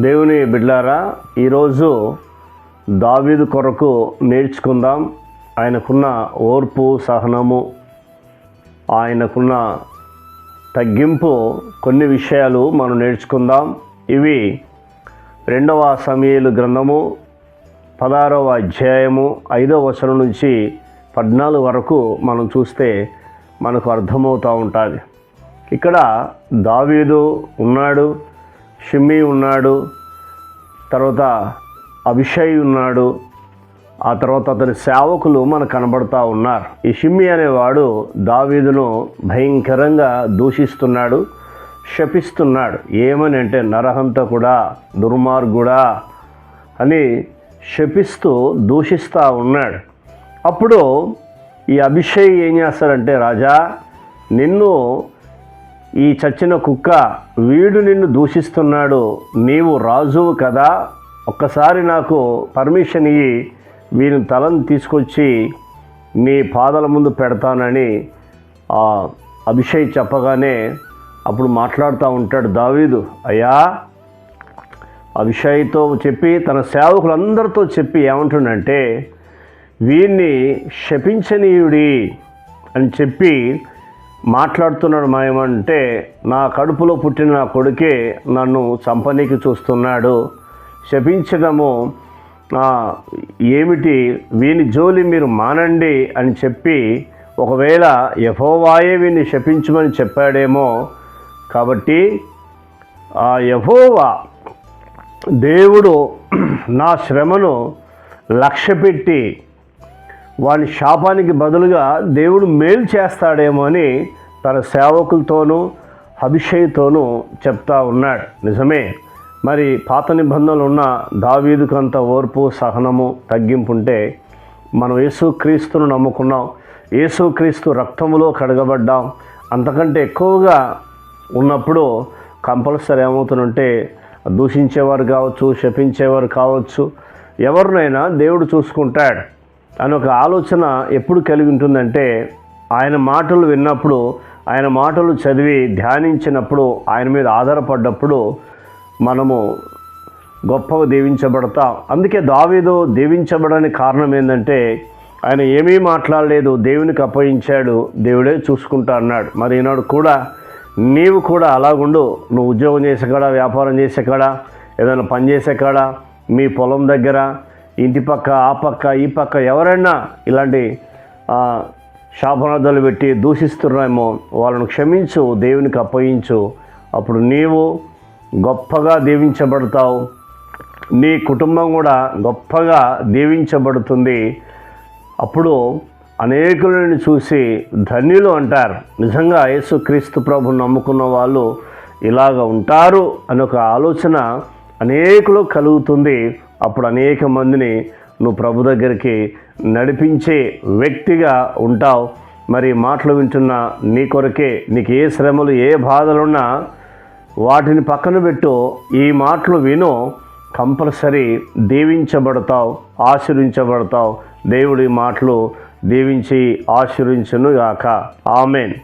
దేవుని బిడ్లారా ఈరోజు దావీదు కొరకు నేర్చుకుందాం. ఆయనకున్న ఓర్పు సహనము ఆయనకున్న తగ్గింపు కొన్ని విషయాలు మనం నేర్చుకుందాం. ఇవి రెండవ సమయలు గ్రంథము పదహారవ అధ్యాయము ఐదవ వచనం నుంచి పద్నాలుగు వరకు మనం చూస్తే మనకు అర్థమవుతూ ఉంటుంది. ఇక్కడ దావీదు ఉన్నాడు షిమ్మి ఉన్నాడు తర్వాత అభిషయ్ ఉన్నాడు ఆ తర్వాత అతని సేవకులు మనకు కనబడుతూ ఉన్నారు. ఈ షిమ్మి అనేవాడు దావీదును భయంకరంగా దూషిస్తున్నాడు శపిస్తున్నాడు. ఏమని అంటే నరహంత కూడా దుర్మార్గుడా అని శపిస్తూ దూషిస్తూ ఉన్నాడు. అప్పుడు ఈ అభిషేక్ ఏం చేస్తాడంటే రాజా నిన్ను ఈ చచ్చిన కుక్క వీడు నిన్ను దూషిస్తున్నాడు నీవు రాజువు కదా. ఒక్కసారి నాకు పర్మిషన్ ఇయ్యి వీని తలను తీసుకొచ్చి నీ పాదాల ముందు పెడతానని ఆ అభిషేక్ చెప్పగానే అప్పుడు మాట్లాడుతూ ఉంటాడు దావీదు. అయ్యా అభిషేక్తో చెప్పి తన సేవకులందరితో చెప్పి ఏమంటుండంటే వీణ్ణి శపించనీయుడి అని చెప్పి మాట్లాడుతున్నాడు మాయమంటే నా కడుపులో పుట్టిన నా కొడుకే నన్ను చంపనీకి చూస్తున్నాడు. శపించడము ఏమిటి? వీని జోలి మీరు మానండి అని చెప్పి ఒకవేళ యహోవాయే వీని శపించమని చెప్పాడేమో కాబట్టి ఆ యహోవా దేవుడు నా శ్రమను లక్ష్యపెట్టి వాని శాపానికి బదులుగా దేవుడు మేలు చేస్తాడేమో అని తన సేవకులతోనూ అభిషేక్తోనూ చెప్తా ఉన్నాడు. నిజమే. మరి పాత నిబంధనలు ఉన్న దావీదుకంత ఓర్పు సహనము తగ్గింపు ఉంటే మనం యేసుక్రీస్తును నమ్ముకున్నాం. యేసుక్రీస్తు రక్తములో కడగబడ్డాం. అంతకంటే ఎక్కువగా ఉన్నప్పుడు కంపల్సరీ ఏమవుతుందంటే దూషించేవారు కావచ్చు శపించేవారు కావచ్చు ఎవరినైనా దేవుడు చూసుకుంటాడు. అని ఒక ఆలోచన ఎప్పుడు కలిగి ఉంటుందంటే ఆయన మాటలు విన్నప్పుడు ఆయన మాటలు చదివి ధ్యానించినప్పుడు ఆయన మీద ఆధారపడ్డప్పుడు మనము గొప్పగా దీవించబడతాం. అందుకే దావీదు దీవించబడని కారణం ఏంటంటే ఆయన ఏమీ మాట్లాడలేదు దేవునికి అప్పగించాడు దేవుడే చూసుకుంటా అన్నాడు. మరి ఈనాడు కూడా నీవు కూడా అలాగుండు. నువ్వు ఉద్యోగం చేసే కాడ వ్యాపారం చేసే కాడ ఏదైనా పని చేసే కాడ మీ పొలం దగ్గర ఇంటి పక్క ఆ పక్క ఈ పక్క ఎవరైనా ఇలాంటి శాపనార్థాలు పెట్టి దూషిస్తున్నామో వాళ్ళను క్షమించు దేవునికి అప్పగించు. అప్పుడు నీవు గొప్పగా దీవించబడతావు. నీ కుటుంబం కూడా గొప్పగా దీవించబడుతుంది. అప్పుడు అనేకులను చూసి ధన్యులు అంటారు. నిజంగా యేసుక్రీస్తు ప్రభు నమ్ముకున్న వాళ్ళు ఇలాగ ఉంటారు అని ఒక ఆలోచన అనేకులు కలుగుతుంది. అప్పుడు అనేక మందిని నువ్వు ప్రభు దగ్గరికి నడిపించే వ్యక్తిగా ఉంటావు. మరి మాటలు వింటున్న నీ కొరకే నీకు ఏ శ్రమలు ఏ బాధలున్నా వాటిని పక్కన పెట్టు. ఈ మాటలు విను కంపల్సరీ దీవించబడతావు ఆశీర్వించబడతావు. దేవుడి మాటలు దీవించి ఆశీర్వించును గాక ఆమెన్.